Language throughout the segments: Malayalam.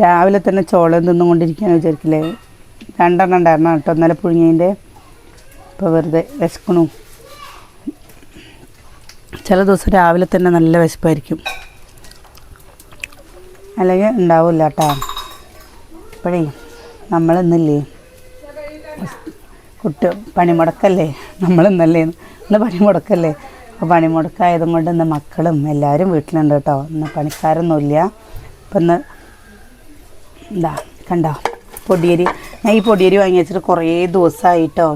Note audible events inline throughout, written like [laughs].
രാവിലെ തന്നെ ചോളം തിന്നുകൊണ്ടിരിക്കാന്ന് വിചാരിക്കില്ലേ? രണ്ടെണ്ണം ഉണ്ടായിരുന്നു കേട്ടോ ഇന്നലെ പുഴുങ്ങിയതിന്റെ. ഇപ്പോൾ വെറുതെ വിശക്കണു ചില ദിവസം രാവിലെ തന്നെ നല്ല വിശപ്പായിരിക്കും. അല്ലെങ്കിൽ ഉണ്ടാവില്ല കേട്ടോ. ഇപ്പോഴേ നമ്മൾ ഇന്നില്ലേ? കുട്ടി പണിമുടക്കല്ലേ നമ്മൾ ഇന്നല്ലേ? ഇന്ന് പണിമുടക്കല്ലേ അപ്പോൾ പണിമുടക്കായതും കൊണ്ട് ഇന്ന് മക്കളും എല്ലാവരും വീട്ടിലുണ്ട് കേട്ടോ. ഇന്ന് പണിക്കാരൊന്നുമില്ല. അപ്പം ഇന്ന് എന്താ കണ്ടോ? പൊടിയരി. ഞാൻ ഈ പൊടിയരി വാങ്ങി വെച്ചിട്ട് കുറേ ദിവസമായിട്ടോ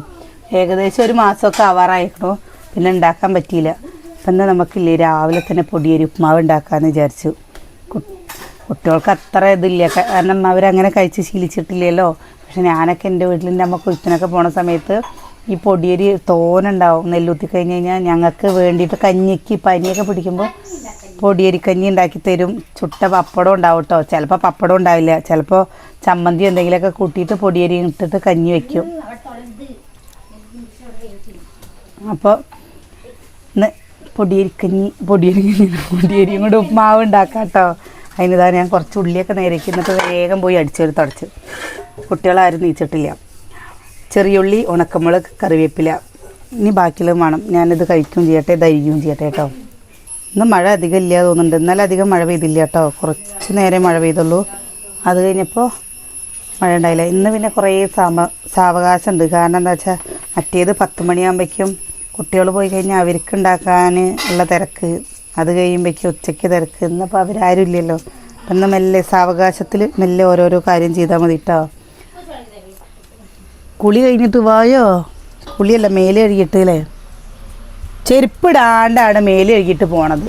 ഏകദേശം ഒരു മാസമൊക്കെ ആവാറായിരുന്നു പിന്നെ ഉണ്ടാക്കാൻ പറ്റിയില്ല. അപ്പം ഇന്ന് നമുക്കില്ലേ രാവിലെ തന്നെ പൊടിയരി ഉപ്മാവ് ഉണ്ടാക്കാമെന്ന് വിചാരിച്ചു. കുട്ടികൾക്ക് അത്ര ഇതില്ല. കാരണം അവരങ്ങനെ കഴിച്ച് ശീലിച്ചിട്ടില്ലല്ലോ. പക്ഷെ ഞാനൊക്കെ എന്റെ വീട്ടിൽ എന്റെ അമ്മ കൊയ്ത്തിനൊക്കെ പോണ സമയത്ത് ഈ പൊടിയരി തോനുണ്ടാവും നെല്ലുത്തി കഴിഞ്ഞ് കഴിഞ്ഞാൽ ഞങ്ങൾക്ക് വേണ്ടിയിട്ട് കഞ്ഞിക്ക് പനിയൊക്കെ പിടിക്കുമ്പോൾ പൊടിയരി കഞ്ഞി ഉണ്ടാക്കി തരും. ചുട്ട പപ്പടം ഉണ്ടാവും കേട്ടോ ചിലപ്പോൾ പപ്പടം ഉണ്ടാവില്ല. ചിലപ്പോൾ ചമ്മന്തി എന്തെങ്കിലുമൊക്കെ കൂട്ടിയിട്ട് പൊടിയരി ഇട്ടിട്ട് കഞ്ഞി വയ്ക്കും അപ്പോൾ ഇന്ന് പൊടിയരിക്കഞ്ഞി പൊടിയരി പൊടിയരിയും കൂടെ ഉപ്മാവ് ഉണ്ടാക്കാം കേട്ടോ അതിനിതാ ഞാൻ കുറച്ച് ഉള്ളിയൊക്കെ നേരേക്ക് എന്നിട്ട് വേഗം പോയി അടിച്ചൊരു തുടച്ച്. കുട്ടികളാരും നീച്ചിട്ടില്ല. ചെറിയ ഉള്ളി ഉണക്കമുളക് കറിവേപ്പില. ഇനി ബാക്കിയുള്ളതും വേണം. ഞാനിത് കഴിക്കുകയും ചെയ്യട്ടെ ധരിക്കുകയും ചെയ്യട്ടെ കേട്ടോ ഇന്ന് മഴ അധികം ഇല്ല തോന്നുന്നുണ്ട്. ഇന്നലെ അധികം മഴ പെയ്തില്ല കേട്ടോ. കുറച്ച് നേരം മഴ പെയ്തുള്ളൂ. അത് കഴിഞ്ഞപ്പോൾ മഴ ഉണ്ടായില്ല. ഇന്ന് പിന്നെ കുറേ സാമ സാവകാശം ഉണ്ട് കാരണം എന്താ വെച്ചാൽ മറ്റേത് പത്ത് മണിയാകുമ്പോഴേക്കും കുട്ടികൾ പോയി കഴിഞ്ഞാൽ അവർക്ക് ഉണ്ടാക്കാൻ ഉള്ള തിരക്ക്. അത് കഴിയുമ്പോഴേക്കും ഉച്ചയ്ക്ക് തിരക്ക്. ഇന്നിപ്പോൾ അവരാരും ഇല്ലല്ലോ. ഇന്ന് മെല്ലെ സാവകാശത്തിൽ മെല്ലെ ഓരോരോ കാര്യം ചെയ്താൽ മതി കേട്ടോ കുളി കഴിഞ്ഞിട്ട് വായോ? കുളിയല്ല മേലെ കഴുകിയിട്ട് അല്ലേ? ചെരുപ്പിടാണ്ടാണ് മേലെ എഴുകിയിട്ട് പോണത്.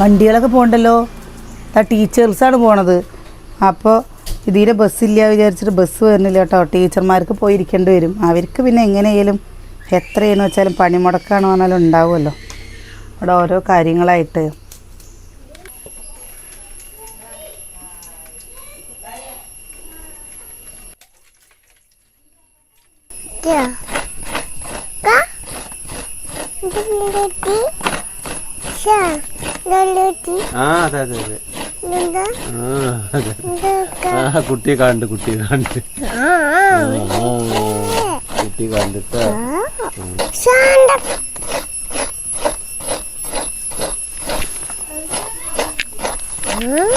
വണ്ടികളൊക്കെ പോകണ്ടല്ലോ ആ ടീച്ചേഴ്സാണ് പോണത്. അപ്പോൾ ഇതിലെ ബസ്സില്ല വിചാരിച്ചിട്ട് ബസ് വരുന്നില്ല കേട്ടോ. ടീച്ചർമാർക്ക് പോയിരിക്കേണ്ടി വരും. അവർക്ക് പിന്നെ എങ്ങനെയായാലും എത്രയെന്ന് വെച്ചാലും പണിമുടക്കാണ് പറഞ്ഞാലും ഉണ്ടാവുമല്ലോ. അവിടെ ഓരോ കാര്യങ്ങളായിട്ട്. Ja. ആ അതെ അതെ അതെ. ആ കുട്ടിയെ കണ്ട് കുട്ടിയെ കണ്ട്. കുട്ടി കണ്ടിട്ട്. Sanda. Eh?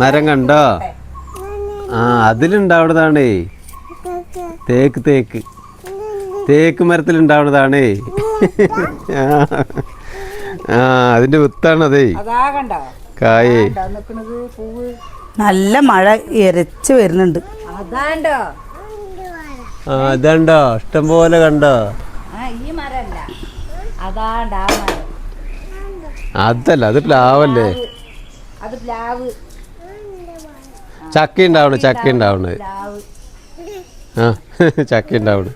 മരം കണ്ടോ? ആ അതിലുണ്ടാവുന്നതാണേ തേക്ക് തേക്ക്. തേക്ക് മരത്തിലുണ്ടാവുന്നതാണേ ആ. ആ അതിന്റെ വിത്താണതേ അതാ. കണ്ടോ? കായേ. നല്ല മഴ ഇരച്ച് വരുന്നുണ്ട്. അതാണ്ടോ ആ ഇതാണ്ടോ ഇഷ്ടം പോലെ കണ്ടോ? അതല്ല അത് പ്ലാവല്ലേ? അത് പ്ലാവ്. ചക്ക ഉണ്ടാവണ് ചക്ക ഉണ്ടാവണ്. ആ ചക്ക ഉണ്ടാവണ്.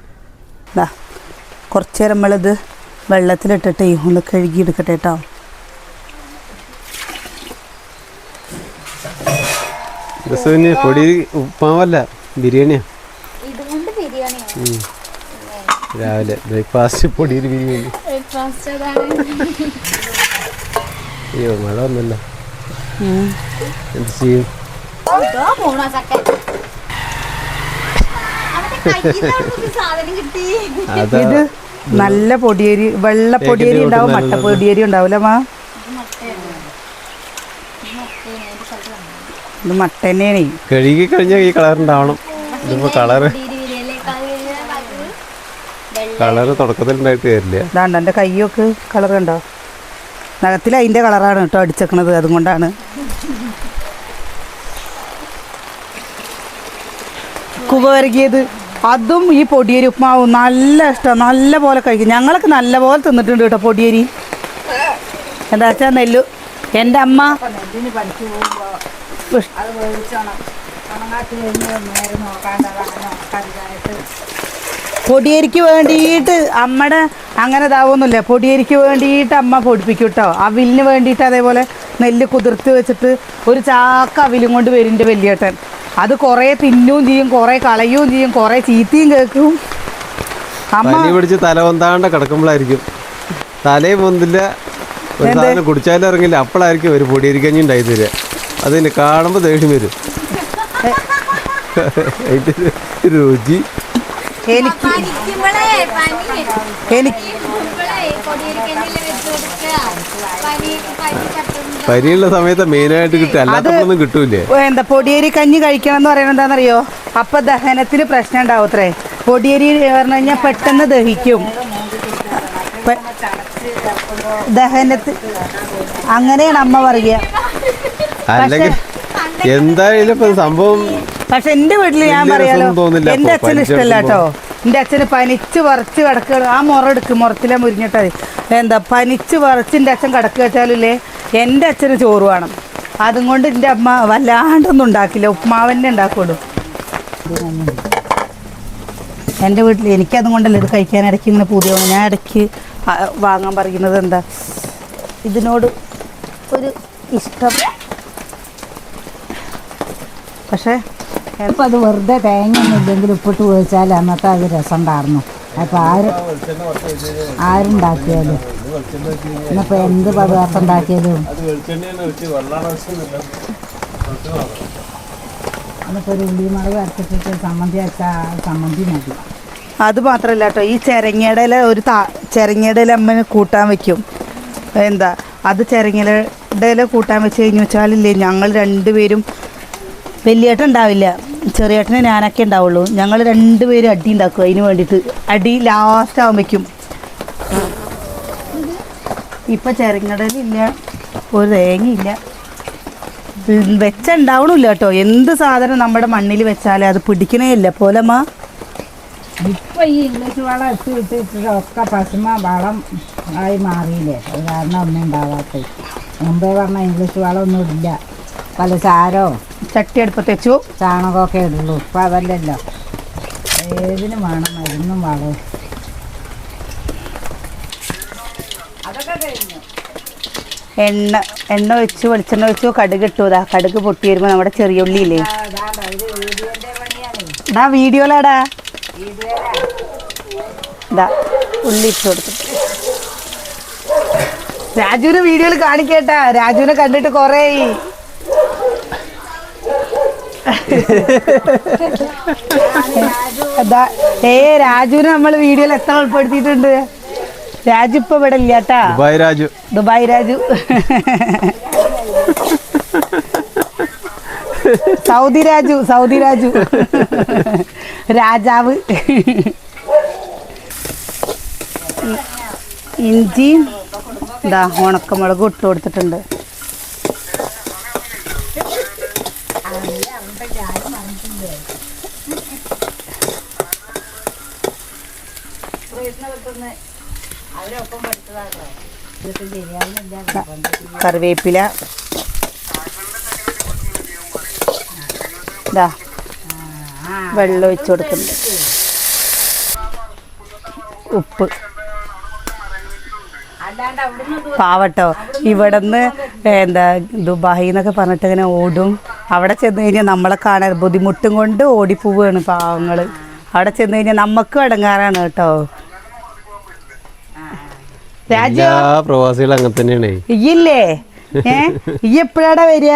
കുറച്ച് നേരം നമ്മളിത് വെള്ളത്തിലിട്ടിട്ട് ഒന്ന് കഴുകിയെടുക്കട്ടെ കേട്ടോ പൊടി ഉപ്പാവല്ല ബിരിയാണിയാ. രാവിലെ ബ്രേക്ക്ഫാസ്റ്റ് പൊടിയിൽ ബിരിയാണി. അയ്യോ മഴ വന്നല്ലോ. എന്ത് ചെയ്യും? പോണോ ചക്കൻ ഇത് നല്ല പൊടിയേരി വെള്ള പൊടിയേരി ഉണ്ടാവും മട്ട പൊടിയേരി ഉണ്ടാവില്ല മാ? ഇത് മട്ട തന്നെയാണ് കഴുകി കഴിഞ്ഞാൽ ഈ കളർ ഉണ്ടാവണം. ഇതിപ്പോ കളറ് കളറ് തുടക്കത്തിൽ ഉണ്ടായിട്ട് വരില്ല. ഇതാണ്ട് എന്റെ കയ്യൊക്കെ കളർ കണ്ടോ? നഖത്തിൽ അതിന്റെ കളറാണ് കേട്ടോ അടിച്ചേക്കണത് അതുകൊണ്ടാണ്. കുവ വരകിയത് അതും ഈ പൊടിയരി ഉപ്മാവും നല്ല ഇഷ്ടം നല്ല പോലെ കഴിക്കും. ഞങ്ങളൊക്കെ നല്ല പോലെ തിന്നിട്ടുണ്ട് കേട്ടോ പൊടിയരി. എന്താ വെച്ചാൽ നെല്ലു. എന്റെ അമ്മ പൊടിയരിക്ക് വേണ്ടിയിട്ട് അമ്മയുടെ അങ്ങനെ ഇതാവുന്നില്ല പൊടിയരിക്ക് വേണ്ടിയിട്ട് അമ്മ പൊടിപ്പിക്കും കേട്ടോ. അവിലിന് വേണ്ടിയിട്ട് അതേപോലെ നെല്ല് കുതിർത്ത് വെച്ചിട്ട് ഒരു ചാക്ക അവിലും കൊണ്ട് വരും വലിയേട്ടൻ. അത് കുറേ തിന്നുകയും ചെയ്യും കുറേ കളയുകയും ചെയ്യും കുറേ ചീത്തയും കേൾക്കും. അമ്മ പിടിച്ച് തല കിടക്കുമ്പോഴായിരിക്കും. തലേ പൊന്തില്ല ഒരു? സാധനം കുടിച്ചാലും ഇറങ്ങില്ല. അപ്പോഴായിരിക്കും ഒരു പൊടിയരിക്കഞ്ഞി ഉണ്ടായി തരിക. അതിന് കാണുമ്പോൾ ദേഷ്യം വരും. രുചി. എനിക്ക് എനിക്ക് തട്ടുമ്പോ സമയത്ത് മെയിനായിട്ട് കിട്ടും അല്ലാത്തപ്പോഴൊന്നും കിട്ടൂലേ എന്താ പൊടിയരി കഞ്ഞി കഴിക്കണം എന്ന് പറയുന്നത് എന്താണെന്നറിയോ? അപ്പൊ ദഹനത്തിന് പ്രശ്നം ഉണ്ടാവും അത്രേ പൊടിയരി പറഞ്ഞു കഴിഞ്ഞാൽ പെട്ടെന്ന് ദഹിക്കും. ദഹനത്തിൽ അങ്ങനെയാണ് അമ്മ പറയുക. അല്ലെങ്കിൽ എന്തായാലും ഇപ്പൊ സംഭവം പക്ഷെ എന്റെ വീട്ടിൽ ഞാൻ പറയാലോ എന്റെ അച്ഛൻ അച്ഛന് ഇഷ്ടമല്ല കേട്ടോ. എന്റെ അച്ഛന് പനിച്ച് വറച്ച് കിടക്കുക ആ മുറ എടുക്കും മുറത്തിലെ മുരിഞ്ഞിട്ടത്. എന്താ പനിച്ച് വറച്ച് എന്റെ അച്ഛൻ കിടക്കുക വെച്ചാലില്ലേ എന്റെ അച്ഛന് ചോറ് വേണം. അതും കൊണ്ട് എന്റെ അമ്മ വല്ലാണ്ടൊന്നും ഉണ്ടാക്കില്ല. ഉപ്മാവന്നെ ഉണ്ടാക്കുള്ളൂ. എന്റെ വീട്ടിൽ എനിക്കതും കൊണ്ടല്ല ഇത് കഴിക്കാൻ ഇടയ്ക്ക് ഇങ്ങനെ പുതിയ. ഞാൻ ഇടയ്ക്ക് വാങ്ങാൻ പറയുന്നത് എന്താ ഇതിനോട് ഒരു ഇഷ്ടം. പക്ഷേ ഇപ്പം അത് വെറുതെ തേങ്ങ ഒന്നും ഇല്ലെങ്കിൽ ഉപ്പിട്ട് ഉപയോഗിച്ചാൽ അന്നത്തെ അത് രസം ഉണ്ടായിരുന്നു അപ്പം ആര് ആരുണ്ടാക്കിയാലും? ഇന്നിപ്പോൾ എന്ത് പദാർത്ഥം ഉണ്ടാക്കിയാലും? ഇന്നിപ്പോൾ ഒരു ഉള്ളിമുളക് അരച്ചിട്ട് സമ്മന്തി വെച്ചാൽ സമ്മന്തി മതി. അത് മാത്രമല്ല കേട്ടോ ഈ ചെരങ്ങയുടെ ഒരു താ ചെരങ്ങയുടെ ഇല അമ്മ കൂട്ടാൻ വെക്കും. എന്താ അത് ചെരങ്ങയുടെ ഇല കൂട്ടാൻ വെച്ച് കഴിഞ്ഞു വെച്ചാലില്ലേ ഞങ്ങൾ രണ്ടുപേരും വലിയ ഉണ്ടാവില്ല. ചെറിയേട്ടന് ഞാനൊക്കെ ഉണ്ടാവുള്ളൂ. ഞങ്ങൾ രണ്ടുപേരും അടി ഉണ്ടാക്കും. അതിന് വേണ്ടിയിട്ട് അടി ലാസ്റ്റ് ആകുമ്പോഴേക്കും ഇപ്പം ചെറുങ്ങടലില്ല ഒരു തേങ്ങയില്ല. വെച്ചുണ്ടാവണമില്ല കേട്ടോ. എന്ത് സാധനം നമ്മുടെ മണ്ണിൽ വെച്ചാലേ അത് പിടിക്കണേ ഇല്ല. പോലമ്മ. ഇപ്പൊ ഈ ഇംഗ്ലീഷ് വളം ഇട്ട് ഇട്ടിട്ട് ഒക്കെ പശുമ വളം ആയി മാറിയില്ലേ? അത് കാരണം ഒന്നും ഉണ്ടാവാത്ത മുമ്പേ പറഞ്ഞ ഇംഗ്ലീഷ് വളം ഒന്നും ഇല്ല. പല ചാരോ? ചട്ടി അടുപ്പത്ത് വെച്ചു. ചാണകമൊക്കെ ഇടുള്ളൂ. ഇപ്പം അതല്ലല്ലോ. ഏതിനും വേണം മരുന്നും വളവും എണ്ണ എണ്ണ വെച്ചു വെളിച്ചെണ്ണ വെച്ചു കടുക് ഇട്ടുതാ കടുക് പൊട്ടി വരുമ്പോൾ നമ്മുടെ ചെറിയ ഉള്ളിയില്ലേ ഇതാ വീഡിയോലാടാ ഇതാ ഉള്ളി ഇട്ട് കൊടുത്തു. രാജുവിന് വീഡിയോയിൽ കാണിക്കേട്ടാ. രാജുവിനെ കണ്ടിട്ട് കുറേ അതാ ഏ രാജുവിനെ നമ്മൾ വീഡിയോയിൽ എത്ര ഉൾപ്പെടുത്തിയിട്ടുണ്ട്? രാജു ഇപ്പൊ ഇവിടെ ഇല്ല കേട്ടാ. Dubai Raju. Dubai Raju. Saudi Raju Saudi Raju. രാജാവ്. ഇഞ്ചിയും ഇതാ ഉണക്കമുളകും ഇട്ട് കൊടുത്തിട്ടുണ്ട്. കറിവേപ്പില. ഇതാ വെള്ളം ഒഴിച്ചു കൊടുക്കുന്നുണ്ട്. ഉപ്പ്. പാവട്ടോ ഇവിടുന്ന് എന്താ ദുബായി എന്നൊക്കെ പറഞ്ഞിട്ട് ഇങ്ങനെ ഓടും. അവിടെ ചെന്ന് കഴിഞ്ഞാൽ നമ്മളെ കാണാൻ ബുദ്ധിമുട്ടും കൊണ്ട് ഓടിപ്പോവാണ് പാവങ്ങൾ അവിടെ ചെന്ന് കഴിഞ്ഞാൽ നമുക്കും അടങ്ങാറാണ് കേട്ടോ. രാജു? പ്രവാസികൾ അങ്ങനെ തന്നെയാണ്. ഇല്ലേ ഏ? ഈ എപ്പോഴാടാ വരിക?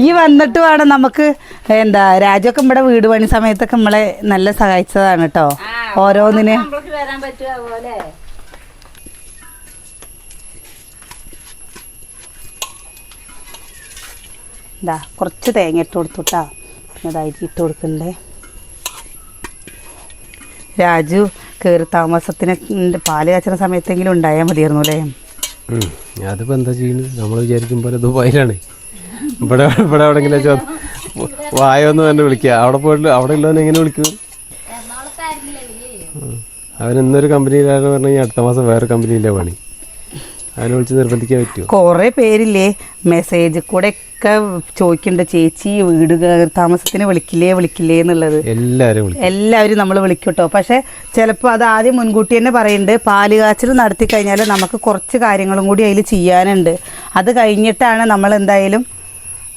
ഈ വന്നിട്ട് വേണം നമുക്ക് എന്താ രാജൊക്കെ നമ്മുടെ വീട് പണി സമയത്തൊക്കെ നമ്മളെ നല്ല സഹായിച്ചതാണ് കേട്ടോ. ഓരോന്നിന്. നമ്മൾക്ക് വരാൻ പറ്റുക പോലെ ഇതാ കുറച്ച് തേങ്ങ ഇട്ട് കൊടുത്തുട്ടാ പിന്നെ ഇതായിട്ട് ഇട്ട് കൊടുക്കണ്ടേ. രാജു കയറി താമസത്തിന് പാൽ കാച്ചുന്ന സമയത്തെങ്കിലും ഉണ്ടായാൽ മതിയായിരുന്നു അല്ലേ. അതിപ്പോ എന്താ ചെയ്യുന്നത്? നമ്മൾ വിചാരിക്കും പോലെ ദുബായിലാണ്. ഇവിടെ ഇവിടെ എവിടെങ്കിലും വായോന്ന് വായൊന്ന് തന്നെ വിളിക്കുക. അവിടെ പോയിട്ട് അവിടെ ഉള്ളവനെ എങ്ങനെ വിളിക്കും? അവൻ ഇന്നൊരു കമ്പനിയിലാണെന്ന് പറഞ്ഞു കഴിഞ്ഞാൽ അടുത്ത മാസം വേറെ കമ്പനിയിലെ പണി. അവനെ വിളിച്ച് നിർബന്ധിക്കാൻ പറ്റുമോ കുറേ പേരില്ലേ. മെസ്സേജ് കൂടെ ഒക്കെ ചോദിക്കുന്നുണ്ട് ചേച്ചി വീട് താമസത്തിന് വിളിക്കില്ലേ വിളിക്കില്ലേ എന്നുള്ളത്. എല്ലാവരും എല്ലാവരും നമ്മൾ വിളിക്കും കേട്ടോ പക്ഷെ ചിലപ്പോൾ അത് ആദ്യം മുൻകൂട്ടി തന്നെ പറയുന്നുണ്ട് പാൽ കാച്ചൽ നടത്തി കഴിഞ്ഞാൽ നമുക്ക് കുറച്ച് കാര്യങ്ങളും കൂടി അതിൽ ചെയ്യാനുണ്ട്. അത് കഴിഞ്ഞിട്ടാണ് നമ്മൾ എന്തായാലും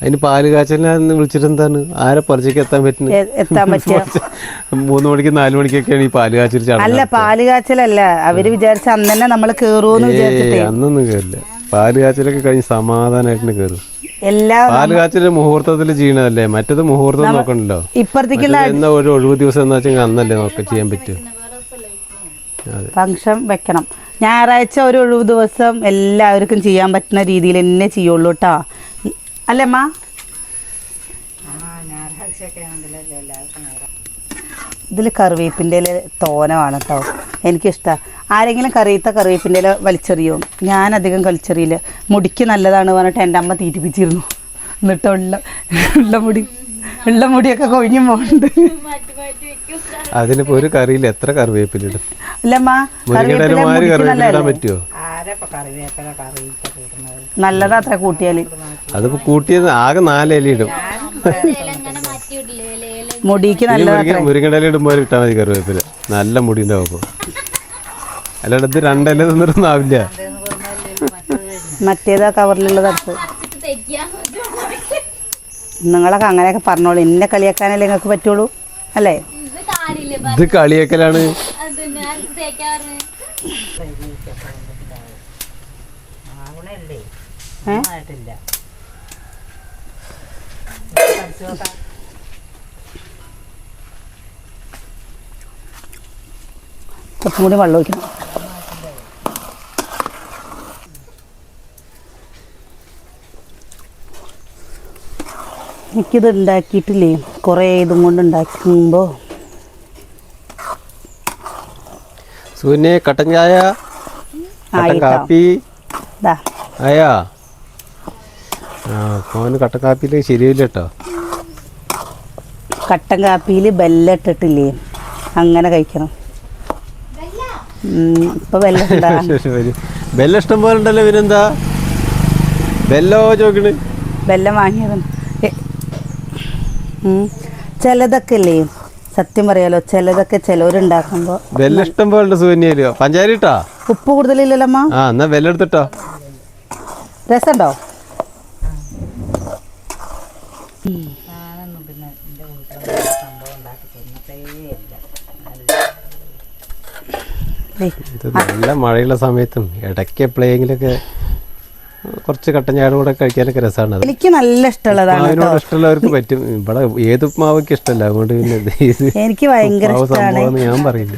അതിന് പാൽ കാച്ചലിനെ വിളിച്ചിട്ട് എന്താണ്? ആരെ പറിച്ചേക്ക് എത്താൻ എ- എത്താൻ പറ്റും. [laughs] മൂന്ന് മണിക്ക് നാല് മണിക്കൊക്കെയാണ് ഈ പാൽ കാച്ചൽ അല്ല പാൽ കാച്ചലല്ല. അവർ വിചാരിച്ച അന്ന് തന്നെ നമ്മൾ കേറുമെന്ന് വിചാരിച്ചിട്ടേ. അന്നൊന്നും കേറില്ല. പാൽ കാച്ചലൊക്കെ കഴിഞ്ഞ് സമാധാനമായിട്ട് കയറും എല്ലാ പാൽ കാച്ചൽ മുഹൂർത്തത്തിൽ ചെയ്യണതല്ലേ? മറ്റത് മുഹൂർത്തം നോക്കണ്ടല്ലോ? ഇപ്പുറത്തേക്കുള്ള എന്നാ ഒരു ഒഴിവ് ദിവസം എന്ന് വെച്ചാൽ അന്നല്ലേ നോക്ക ചെയ്യാൻ പറ്റും. ഫംഗ്ഷൻ വെക്കണം. ഞായറാഴ്ച ഒരു ഒഴിവ് ദിവസം എല്ലാവർക്കും ചെയ്യാൻ പറ്റുന്ന രീതിയിൽ തന്നെ ചെയ്യുള്ളൂ കേട്ടോ അല്ലേ അമ്മ ഇതിൽ കറിവേപ്പിന്റെ ഇല തോനമാണ് കേട്ടോ എനിക്കിഷ്ടമാണ് ആരെങ്കിലും കറിയത്ത കറിവേപ്പിന്റെ ഇല വലിച്ചെറിയോ? ഞാനധികം അധികം വലിച്ചെറിയില്ല. മുടിക്ക് നല്ലതാണ് പറഞ്ഞിട്ട് എന്റെ അമ്മ തീറ്റിപ്പിച്ചിരുന്നു. എന്നിട്ട് ഉള്ള ഉള്ള മുടി ഉള്ള മുടിയൊക്കെ കൊഴിഞ്ഞു പോകുന്നുണ്ട് അതിനിപ്പോ ഒരു കറിയിൽ എത്ര കറിവേപ്പിലിടും അല്ലമ്മ കറിവേപ്പില പറ്റുമോ നല്ലതാ അത്ര കൂട്ടിയാൽ. അതിപ്പോ കൂട്ടിയത് ആകെ നാലി ഇല ഇടും. അങ്ങനെ മാറ്റി വിടില്ലേ ലേല മുടിക്ക് നല്ല മുരിങ്ങടല ഇടുമ്പോൾ ഇട്ടാൽ മതി കറിവേപ്പില. നല്ല മുടി ഉണ്ടാവും അല്ലാണ്ട് ഇത് രണ്ടില തിന്നിട്ടൊന്നും ആവില്ല. മറ്റേതാ കവറിലുള്ളത് അടുത്ത്. നിങ്ങളൊക്കെ അങ്ങനെയൊക്കെ പറഞ്ഞോളൂ. എന്നെ കളിയാക്കാനല്ലേ നിങ്ങൾക്ക് പറ്റുള്ളൂ അല്ലേ? ഇത് കളിയാക്കലാണ് അത് ഞാൻ തേക്കാറ് ആവണല്ലേ ഏ? ആയിട്ടില്ല കുറച്ചും കൂടി വെള്ളം ഒഴിക്കണം. എനിക്കിത് ഉണ്ടാക്കിയിട്ടില്ലേ? കുറേ ഇതും കൊണ്ട് ഉണ്ടാക്കുമ്പോൾ സൂര്യ കട്ടൻ ചായ. കാപ്പി ആയാ? ആ ഫോന് കട്ടൻ കാപ്പിയിൽ ശരിയില്ല കേട്ടോ കട്ടൻ കാപ്പിയിൽ ബെല്ല ഇട്ടിട്ടില്ലേ അങ്ങനെ കഴിക്കണം ഇപ്പൊ ബെല്ലം ഇഷ്ടം [laughs] പോലെ ഉണ്ടല്ലോ ഇവരെന്താ? ബെല്ലോ ചോക്കണ് ബെല്ലം വാങ്ങിയതാണ് ചിലതൊക്കെ അല്ലേ സത്യം പറയാലോ ചിലതൊക്കെ ചിലവരുണ്ടാക്കുമ്പോ ബെല്ല ഇഷ്ടം പോലെ ഉണ്ട് സൂര്യയിൽ പഞ്ചാര ഇട്ടാ ഉപ്പ് കൂടുതലില്ലല്ലോ ആ എന്നാ ബെല്ല എടുത്തിട്ടോ രസമുണ്ടോ? ഞാനൊന്നും പിന്നെ എന്റെ വീട്ടിൽ സംഭവം ഉണ്ടാക്കി തിന്നിട്ടേ ഇല്ല. ഇത് നല്ല മഴയുള്ള സമയത്തും ഇടയ്ക്ക് എപ്പോഴെങ്കിലൊക്കെ കുറച്ച് കട്ടൻ ചായ കൂടെ കഴിക്കാനൊക്കെ രസമാണ്. അത് എനിക്ക് നല്ല ഇഷ്ടമുള്ളതാണ് ഇഷ്ടമുള്ളവർക്ക് പറ്റും. ഇവിടെ ഏത് ഉപ്മാവൊക്കെ ഇഷ്ടമല്ല. അതുകൊണ്ട് പിന്നെ എനിക്ക് ഭയങ്കര ഇഷ്ടമാണ് ഞാൻ പറയില്ല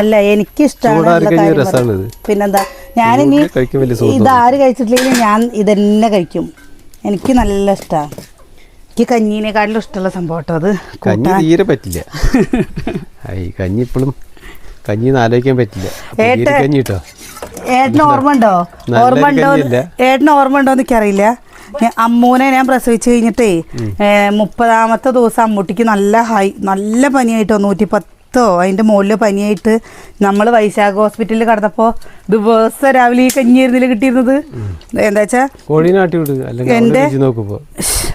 അല്ല എനിക്ക് ഇഷ്ടമാണ് ഇത് പിന്നെന്താ ഞാനിനി ഇതാര് കഴിച്ചിട്ടില്ലെങ്കിലും ഞാൻ ഇതെന്നെ കഴിക്കും. എനിക്ക് നല്ല ഇഷ്ടമാണ് എനിക്ക് കഞ്ഞീനേക്കാളും ഇഷ്ടമുള്ള സംഭവം കേട്ടോ അത് കഞ്ഞി തീരെ പറ്റില്ല. കഞ്ഞി ഇപ്പോഴും കഞ്ഞി ആലോചിക്കാൻ പറ്റില്ല. കഞ്ഞി കേട്ടോ? ഏട്ടന് ഓർമ്മ ഉണ്ടോ? ഓർമ്മ ഉണ്ടോ. ഏട്ടന് ഓർമ്മ ഉണ്ടോ എനിക്കറിയില്ല അമ്മൂനെ ഞാൻ പ്രസവിച്ചു കഴിഞ്ഞിട്ടേ മുപ്പതാമത്തെ ദിവസം അമ്മൂട്ടിക്ക് നല്ല ഹൈ നല്ല പനിയായിട്ടോ നൂറ്റി പത്തോ അതിന്റെ മുകളിൽ പനിയായിട്ട് നമ്മൾ വൈശാഖ ഹോസ്പിറ്റലിൽ കടന്നപ്പോൾ ദിവസം രാവിലെ ഈ കഞ്ഞിരുന്നിൽ കിട്ടിയിരുന്നത്? എന്താ വെച്ചാൽ എന്റെ-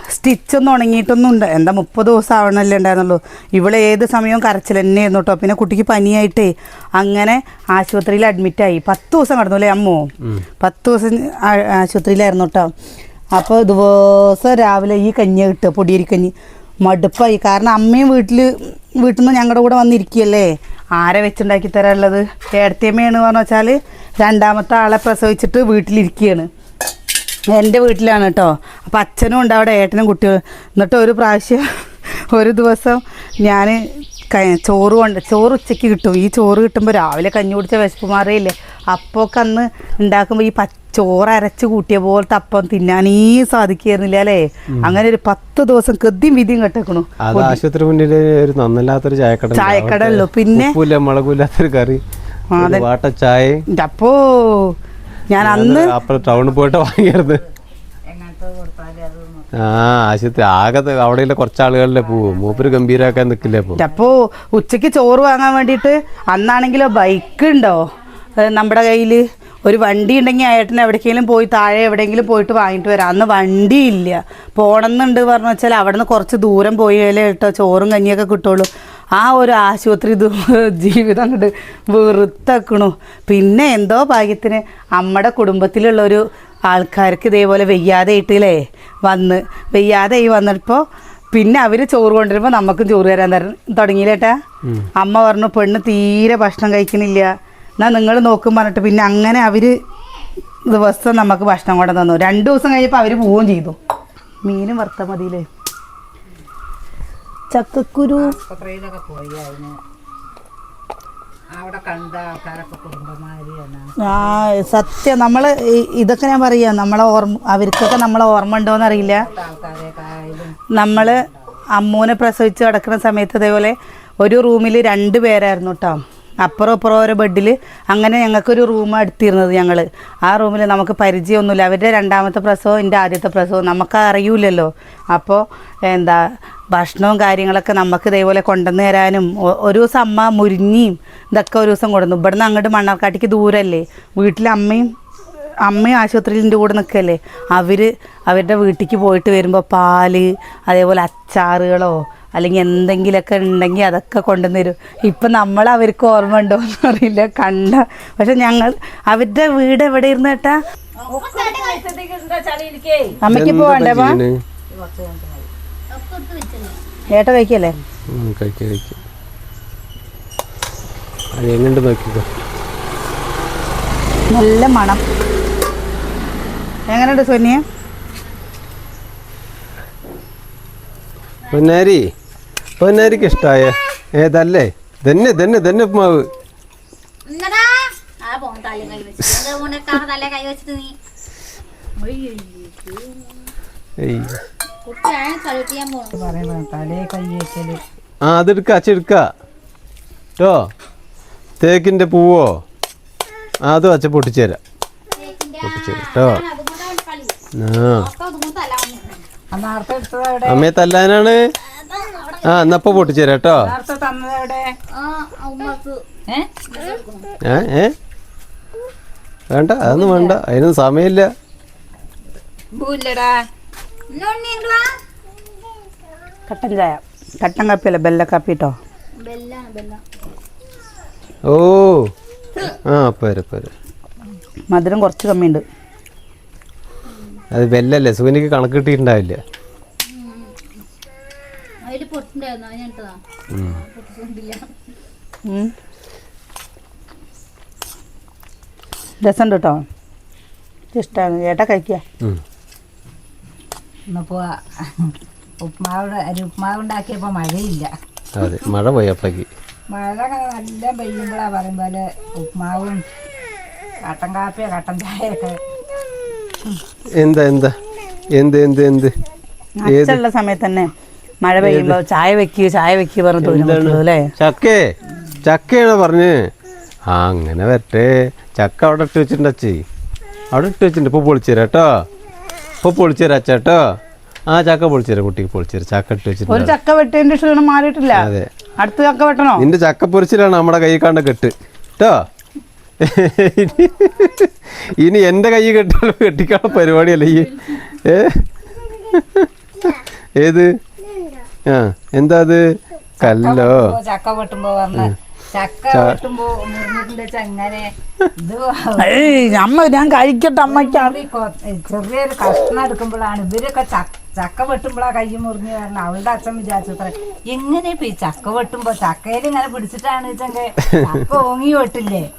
സ്റ്റിച്ചൊന്നും ഉണങ്ങിയിട്ടൊന്നും ഉണ്ട്. എന്താ മുപ്പത് ദിവസം ആവണല്ലേ ഉണ്ടായിരുന്നുള്ളൂ. ഇവിടെ ഏത് സമയവും കരച്ചിൽ തന്നെയായിരുന്നു കേട്ടോ പിന്നെ കുട്ടിക്ക് പനിയായിട്ടേ അങ്ങനെ ആശുപത്രിയിൽ അഡ്മിറ്റായി. പത്ത് ദിവസം കടന്നു അല്ലേ അമ്മോ പത്ത് ദിവസം ആശുപത്രിയിലായിരുന്നു കേട്ടോ അപ്പോൾ ദിവസം രാവിലെ ഈ കഞ്ഞി കിട്ടുക പൊടിയരിക്കഞ്ഞി. മടുപ്പായി. കാരണം അമ്മയും വീട്ടിൽ വീട്ടിൽ നിന്ന് ഞങ്ങളുടെ കൂടെ വന്നിരിക്കുകയല്ലേ? ആരെ വെച്ചുണ്ടാക്കി തരാനുള്ളത്? ഏടത്തിയമ്മയാണ് പറഞ്ഞു വെച്ചാൽ രണ്ടാമത്തെ ആളെ പ്രസവിച്ചിട്ട് വീട്ടിലിരിക്കുകയാണ്. എന്റെ വീട്ടിലാണ് കേട്ടോ. അപ്പം അച്ഛനും ഉണ്ട് അവിടെ ഏട്ടനും കുട്ടികൾ എന്നിട്ട് ഒരു പ്രാവശ്യം ഒരു ദിവസം ഞാൻ ചോറ് കൊണ്ട് ചോറ് ഉച്ചയ്ക്ക് കിട്ടും. ഈ ചോറ് കിട്ടുമ്പോൾ രാവിലെ കഞ്ഞി കുടിച്ച വിശപ്പ് മാറിയില്ലേ അപ്പമൊക്കെ അന്ന് ഉണ്ടാക്കുമ്പോൾ ഈ ചോറ് അരച്ച് കൂട്ടിയ പോലത്തെ അപ്പം തിന്നാനേ സാധിക്കുന്നില്ല അല്ലേ? അങ്ങനെ ഒരു പത്ത് ദിവസം കൃത്യം വിധിയും കെട്ടേക്കണു. ആശുപത്രി മുന്നിൽ ഒരു നന്നല്ലാത്തൊരു ചായക്കട ഉള്ളൂ. പിന്നെ- ഉപ്പുമില്ല മുളകുമില്ലാത്തൊരു കറി. ചായ. അപ്പോ ഞാൻ അന്ന് ടൗണിൽ പോയിട്ട് അത് ആ ആശുപത്രി. ആകെ അവിടെയുള്ള കുറച്ച് ആളുകളിലെ പോവും മൂപ്പര് ഗംഭീരാക്കാൻ നിൽക്കില്ല പോ അപ്പോ ഉച്ചയ്ക്ക് ചോറ് വാങ്ങാൻ വേണ്ടിട്ട് അന്നാണെങ്കിലോ ബൈക്ക് ഉണ്ടോ? നമ്മുടെ കയ്യിൽ ഒരു വണ്ടി ഉണ്ടെങ്കിൽ ഏട്ടൻ എവിടേക്കെങ്കിലും പോയി താഴെ എവിടെയെങ്കിലും പോയിട്ട് വാങ്ങിട്ട് വരാം. അന്ന് വണ്ടിയില്ല. പോണമെന്നുണ്ട് പറഞ്ഞു വെച്ചാൽ അവിടെ നിന്ന് കുറച്ച് ദൂരം പോയാലേ കേട്ടോ? ചോറും കഞ്ഞിയൊക്കെ കിട്ടുള്ളൂ. ആ ഒരു ആശുപത്രി [laughs] ജീവിതം അങ്ങോട്ട് വെറുത്തക്കണു. പിന്നെ എന്തോ ഭാഗ്യത്തിന് നമ്മുടെ കുടുംബത്തിലുള്ളൊരു ആൾക്കാർക്ക് ഇതേപോലെ വെയ്യാതെ ഇട്ടില്ലേ വന്ന്. വെയ്യാതെ ആയി വന്നപ്പോൾ പിന്നെ അവർ ചോറ് കൊണ്ടുവരുമ്പോൾ നമുക്കും ചോറ് തരാൻ തരണം തുടങ്ങിയില്ലേട്ടാ അമ്മ പറഞ്ഞു പെണ്ണ് തീരെ ഭക്ഷണം കഴിക്കണില്ല എന്നാൽ നിങ്ങൾ നോക്കും പറഞ്ഞിട്ട് പിന്നെ അങ്ങനെ അവർ ദിവസം നമുക്ക് ഭക്ഷണം കൊണ്ട് തന്നു. രണ്ട് ദിവസം കഴിഞ്ഞപ്പോൾ അവർ പോവുകയും ചെയ്തു. മീനും വറുത്ത മതിയില്ലേ? ചക്കക്കുരു ആസ്പത്രിയിലൊക്കെ പോയി അതിന് അവിടെ കണ്ട ആൾക്കാരൊക്കെ കുടുംബമാരിയാണ് ആ സത്യം. നമ്മൾ ഇതൊക്കെ ഞാൻ പറയാ. നമ്മളെ ഓർമ്മ അവർക്കൊക്കെ നമ്മളെ ഓർമ്മ ഉണ്ടോയെന്ന് അറിയില്ല നമ്മൾ അമ്മൂനെ പ്രസവിച്ച് കിടക്കുന്ന സമയത്ത് ഇതേപോലെ ഒരു റൂമിൽ രണ്ട് പേരായിരുന്നു കേട്ടോ അപ്പുറം അപ്പുറം ഓരോ ബെഡിൽ അങ്ങനെ ഞങ്ങൾക്കൊരു റൂം എടുത്തിരുന്നത് ഞങ്ങൾ ആ റൂമിൽ നമുക്ക് പരിചയമൊന്നുമില്ല. അവരുടെ രണ്ടാമത്തെ പ്രസവം എന്റെ ആദ്യത്തെ പ്രസവം. നമുക്ക് അറിയൂലല്ലോ അപ്പോൾ എന്താ ഭക്ഷണവും കാര്യങ്ങളൊക്കെ നമുക്ക് ഇതേപോലെ കൊണ്ടുവന്ന് തരാനും ഒരു ദിവസം അമ്മ മുരിഞ്ഞിയും ഇതൊക്കെ ഒരു ദിവസം കൊണ്ടുവന്നു. ഇവിടുന്ന് അങ്ങോട്ട് മണ്ണാർക്കാട്ടിക്ക് ദൂരമല്ലേ വീട്ടിൽ അമ്മയും അമ്മയും ആശുപത്രിയിന്റെ കൂടെ നിൽക്കല്ലേ? അവർ അവരുടെ വീട്ടിലേക്ക് പോയിട്ട് വരുമ്പോൾ പാൽ അതേപോലെ അച്ചാറുകളോ അല്ലെങ്കിൽ എന്തെങ്കിലുമൊക്കെ ഉണ്ടെങ്കിൽ അതൊക്കെ കൊണ്ടുവന്ന് തരും. ഇപ്പം നമ്മൾ അവർക്ക് ഓർമ്മ ഉണ്ടോ എന്ന് അറിയില്ല കണ്ട. പക്ഷെ ഞങ്ങൾ അവരുടെ വീട് എവിടെ ഇരുന്ന് കേട്ടാ? അമ്മയ്ക്ക് പോകണ്ടേ എടുത്ത് ഏട്ട കഴിക്കല്ലേ? നല്ല മണം. എങ്ങനെയുണ്ട് സുനിയ? പൊന്നാരി പൊന്നാരിക്ക് ഇഷ്ടായ ഏതല്ലേ? തന്നെ തന്നെ തന്നെ ഉപ്മാവ്. ആ അതെടുക്ക അച്ചെടുക്ക. കേട്ടോ തേക്കിന്റെ പൂവോ? അതും അച്ഛ പൊട്ടിച്ചേരാം പൊട്ടിച്ചേരാം കേട്ടോ ആ അമ്മയെ തല്ലാനാണ്? ആ എന്നപ്പോ പൊട്ടിച്ചേരാ കേട്ടോ. നേരത്തെ ആ ഉമ്മക്ക് ഏ? വേണ്ട അതൊന്നും വേണ്ട. അതിനൊന്നും സമയമില്ല. കട്ടൻ ചായ. കട്ടൻ കാപ്പിയല്ല ബെല്ല കാപ്പി കേട്ടോ ബെല്ല. ഓ. ആ പോരെ പോരെ. മധുരം കുറച്ച് കമ്മിയുണ്ട്. അത് വെല്ലല്ലേ? സുഖനിക്ക് കണക്ക് കിട്ടിയിട്ടുണ്ടാവില്ല. രസം. രസമുണ്ട് കേട്ടോ ഇഷ്ടമാണ് ഏട്ടാ കഴിക്കുക. ഇന്നിപ്പോ ഉപ്മാവ് അരി ഉപ്മാവ് ഉണ്ടാക്കിയപ്പോ മഴയില്ല. അതെ മഴ പോയി അപ്പഴേക്ക് മഴ നല്ല പെയ്യുമ്പോഴാ പറയുമ്പോലെ പോലെ ഉപ്മാവും കട്ടൻ കാപ്പിയോ കട്ടൻ ചായയൊക്കെ എന്താ എന്താ? എന്ത് എന്ത് എന്ത്? അച്ഛനുള്ള സമയത്ത് തന്നെ മഴ പെയ്യുമ്പോ ചായ വെക്കുക ചായ വെക്കുക പറഞ്ഞു അല്ലേ? ചക്കേ? ചക്കയാണോ പറഞ്ഞ്? ആ അങ്ങനെ വരട്ടെ. ചക്ക അവിടെ ഇട്ട് വെച്ചിട്ടുണ്ട് അച്ഛി അവിടെ ഇട്ട് വെച്ചിട്ടുണ്ട്. ഇപ്പോൾ പൊളിച്ചുതരാം കേട്ടോ. ഇപ്പോൾ പൊളിച്ചുതരാം അച്ഛ കേട്ടോ. ആ ചക്ക പൊളിച്ചുതരാം കുട്ടിക്ക് പൊളിച്ചുതരാം ചക്ക ഇട്ട് ഒരു വെച്ചിട്ടുണ്ട് ചക്ക വെട്ടേന്റെ ക്ഷീണം മാറിയിട്ടില്ല. അതെ. അടുത്ത ചക്ക വെട്ടണോ? നിന്റെ ചക്ക പൊരിച്ചിലാണ് നമ്മുടെ കൈ കണ്ട കെട്ട്. കേട്ടോ? [laughs] ഇനി എന്റെ കൈ കെട്ടാൻ കെട്ടിക്കാൻ പരിപാടിയല്ല ഈ? ഏ? ഏത്? ആ എന്താ അത്? കല്ലോ. ചക്ക അങ്ങനെ അമ്മ ഞാൻ കഴിക്കട്ടെ അമ്മയ്ക്ക്. മുറി കൊ- ചെറിയൊരു കഷ്ണം എടുക്കുമ്പോഴാണ് ഇവരൊക്കെ ചക്ക വെട്ടുമ്പോഴാ കൈ മുറിഞ്ഞു കാരണം അവളുടെ അച്ഛൻ വിചാരിച്ചത്ര. എങ്ങനെ ഇപ്പൊ ഈ ചക്ക വെട്ടുമ്പോ ചക്കയിൽ ഇങ്ങനെ പിടിച്ചിട്ടാണ് വെച്ചെങ്കിൽ ചക്ക ഓങ്ങി വെട്ടില്ലേ?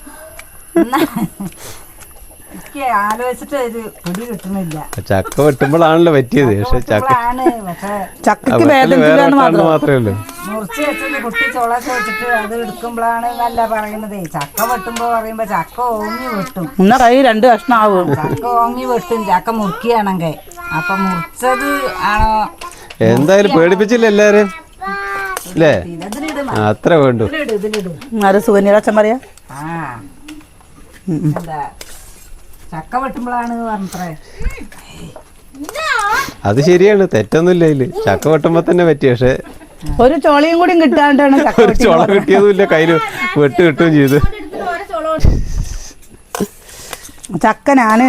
എനിക്ക് ആലോചിച്ചിട്ട് ഒരു പിടി കിട്ടുന്നില്ല. ചക്ക വെട്ടുമ്പോഴാണല്ലോ പറ്റിയത് പക്ഷെ ചക്ക ആണ് പക്ഷെ ചക്കക്ക് വേദന മാത്രമേ ഉള്ളൂ. മുറിച്ച് വെച്ചിട്ട് കുട്ടി ചുളച്ച് വെച്ചിട്ട് അത് എടുക്കുമ്പോഴാണ് നല്ല പറയുന്നത്. ചക്ക വെട്ടുമ്പോ പറയുമ്പോ ചക്ക ഓങ്ങി വെട്ടും. എന്നാ കൈ രണ്ട് കഷ്ണം ആവും. ചക്ക ഓങ്ങി വെട്ടും. ചക്ക മുറുക്കിയാണെങ്കിൽ അപ്പൊ മുറിച്ചത് ആണോ? എന്തായാലും പേടിപ്പിച്ചില്ല എല്ലാരും? അല്ലേ ഇതിലിട് അത്ര വേണ്ടു. ഇതിലിട് അത് സുകന്യയുടെ അച്ഛൻ പറയാ? ആ എന്താ? ചക്ക വെട്ടുമ്പോഴാണ് പറഞ്ഞത്രേ. അത് ശരിയാണ് തെറ്റൊന്നുമില്ല അതിൽ. ചക്ക വെട്ടുമ്പോ തന്നെ പറ്റി പക്ഷെ ഒരു ചോളയും കൂടി കിട്ടാണ്ടാണ് ചക്ക ഒരു ചോള കിട്ടിയതുമില്ല കയ്യിൽ വെട്ട് കിട്ടുകയും ചെയ്ത്. എടുത്തിട്ട് ഓരോ ചോളോ ചക്ക ഞാൻ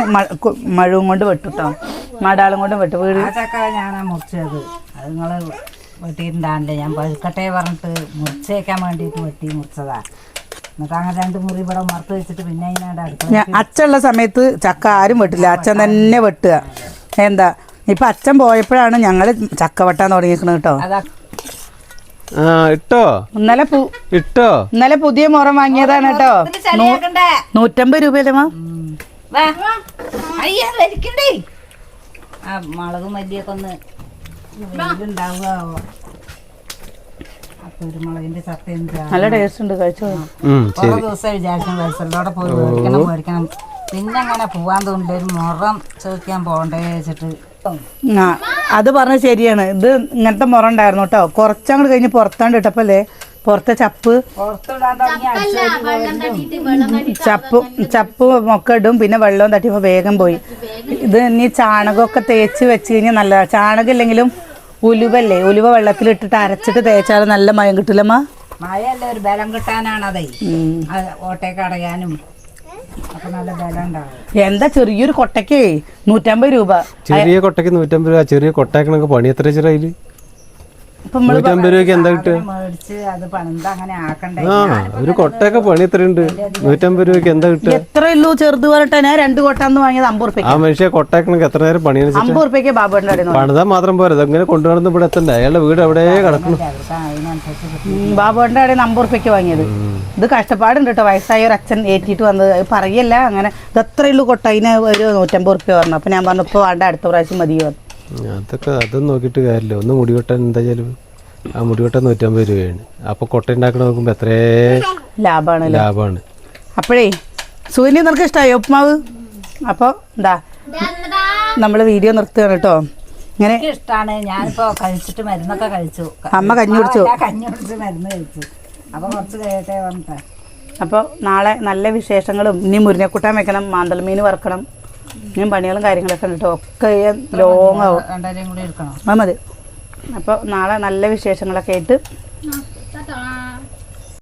മഴവും കൊണ്ട് വെട്ടുട്ടോ. മടാളും കൊണ്ട് വെട്ടു. വീട് ആ ചക്ക ഞാനാ മുറിച്ചത്. അത് നിങ്ങൾ വെട്ടിയിട്ടുണ്ടാകണ്ടേ? ഞാൻ പഴുക്കട്ടെ പറഞ്ഞിട്ട് മുറിച്ചേക്കാൻ വേണ്ടിയിട്ട് വെട്ടി മുറിച്ചതാ. എന്നിട്ട് അങ്ങനെ രണ്ട് മുറി ഇവിടെ മറത്ത് വെച്ചിട്ട് പിന്നെ അതിനാണ്ട് അടുക്കള ഞാൻ അച്ഛനുള്ള സമയത്ത് ചക്ക ആരും വെട്ടില്ല. അച്ഛൻ തന്നെ വെട്ടുക. എന്താ? ഇപ്പൊ അച്ഛൻ പോയപ്പോഴാണ് ഞങ്ങൾ ചക്ക വെട്ടാൻ തുടങ്ങിയിരിക്കുന്നത് കേട്ടോ. അതാ. ആ ഇട്ടോ? ഇന്നലെ പു ഇട്ടോ? ഇന്നലെ പുതിയ മുറം വാങ്ങിയതാണ് കേട്ടോ. നൂറ്റമ്പത് രൂപയല്ലേ മാ? വാ. അയ്യ ആ മുളകും മല്ലിയൊക്കെ ഒന്ന് വെയിലുണ്ടാവുക. ആ കുരുമുളകിന്റെ ചത്തയും നല്ല ടേസ്റ്റ് ഉണ്ട് കഴിച്ചോ? കുറേ ദിവസം വിചാരിക്കും വത്സലോടെ പോയി മേടിക്കണം മേടിക്കണം. പിന്നെ അങ്ങനെ പോവാൻ തോന്നില്ല ഒരു മുറം ചോദിക്കാൻ പോകണ്ടേ വെച്ചിട്ട്. ആ അത് പറഞ്ഞ ശരിയാണ്. ഇത് ഇങ്ങനത്തെ മുറ ഉണ്ടായിരുന്നു കേട്ടോ. കുറച്ചങ്ങോട്ട് കഴിഞ്ഞ് പുറത്താണ്ട് ഇട്ടപ്പല്ലേ? പുറത്തെ ചപ്പ്. ചപ്പ് ചപ്പ് ഒക്കെ ഇടും പിന്നെ വെള്ളവും തട്ടിയപ്പോൾ വേഗം പോയി. ഇത് ഇനി ചാണകമൊക്കെ തേച്ച് വെച്ച് കഴിഞ്ഞാൽ നല്ല ചാണകം ഇല്ലെങ്കിലും ഉലുവല്ലേ? ഉലുവ വെള്ളത്തിലിട്ടിട്ട് അരച്ചിട്ട് തേച്ചാൽ നല്ല മയം കിട്ടില്ലമ്മ മഴയല്ല ഒരു ബലം കിട്ടാനാണതേ ഓട്ടയൊക്കെ അടയാനും എന്താ ചെറിയൊരു കൊട്ടക്കേ നൂറ്റമ്പത് രൂപ. ചെറിയ കൊട്ടയ്ക്ക് നൂറ്റമ്പത് രൂപ. ചെറിയ കൊട്ടയ്ക്കണൊക്കെ പണി എത്ര ചെറിയ നൂറ്റമ്പത് രൂപയ്ക്ക് എന്താ കിട്ടുക? പണിത് ഒരു കൊട്ടയൊക്കെ പണി എത്രയുണ്ട് നൂറ്റമ്പത് രൂപയ്ക്ക് എന്താ കിട്ടുക? എത്ര ഉള്ളൂ? ചെറുത് പറഞ്ഞിട്ട് ഞാൻ രണ്ട് കൊട്ടാന്ന് വാങ്ങിയത് അമ്പത് റുപ്യ ആ മനുഷ്യ കൊട്ടയ്ക്കണൊക്കെ എത്ര നേരം പണി വെച്ചിട്ട്? അമ്പത് റുപ്യക്ക് ബാബുവിന്റെ കടയിൽ മാത്രം പോരാ. അങ്ങനെ കൊണ്ടുവന്ന് ഇവിടെ എത്തണ്ട? അയാളുടെ വീട് എവിടെ കിടക്കണം. ബാബുണ്ടെ ബാബുവിന്റെ കടയിൽ അമ്പത് റുപ്യക്ക് വാങ്ങിയത്. ഇത് കഷ്ടപ്പാടുണ്ട് കേട്ടോ. വയസ്സായ ഒരു അച്ഛൻ ഏറ്റിട്ട് വന്നത്. പറയല്ല അങ്ങനെ ഇത് എത്ര ഉള്ളൂ കൊട്ട? അതിന് ഒരു നൂറ്റമ്പത് റുപ്യ പറഞ്ഞു. അപ്പൊ ഞാൻ പറഞ്ഞു ഇപ്പൊ വേണ്ട അടുത്ത പ്രാവശ്യം മതി പറഞ്ഞു അതൊക്കെ അതൊന്നും നോക്കിയിട്ട് കാര്യമില്ല. ഒന്ന് മുടിവെട്ടൻ എന്താ ചെലവ് ആ മുടിവെട്ടൻ നൂറ്റമ്പത് രൂപയാണ്. അപ്പൊ കൊട്ട ഉണ്ടാക്കണ നോക്കുമ്പോ എത്രേ ലാഭമാണ് ലാഭമാണ് അപ്പോഴേ സൂര്യ നിനക്ക് ഇഷ്ടമായി ഉപ്മാവ്? അപ്പോൾ എന്താ നമ്മൾ വീഡിയോ നിർത്തുകയാണ് കേട്ടോ. ഇങ്ങനെ ഇഷ്ടമാണ് ഞാനിപ്പോ കഴിച്ചിട്ട് മരുന്നൊക്കെ കഴിച്ചു. അമ്മ കഞ്ഞി കുടിച്ചു. കഞ്ഞി കുടിച്ച് മരുന്ന് കഴിച്ചു. അപ്പൊ കുറച്ച് കഴിയട്ടെ പറഞ്ഞിട്ട്. അപ്പോൾ നാളെ നല്ല വിശേഷങ്ങളും. ഇനി മുരിഞ്ഞക്കുട്ടാൻ വെക്കണം മാന്തൽ മീൻ വറക്കണം. ഇനിയും പണികളും കാര്യങ്ങളൊക്കെ ഉണ്ട് കേട്ടോ. ഒക്കെ ലോങ് ആവും. രണ്ടരയും കൂടി എടുക്കണം. അത് മതി. അപ്പോൾ നാളെ നല്ല വിശേഷങ്ങളൊക്കെ ആയിട്ട്.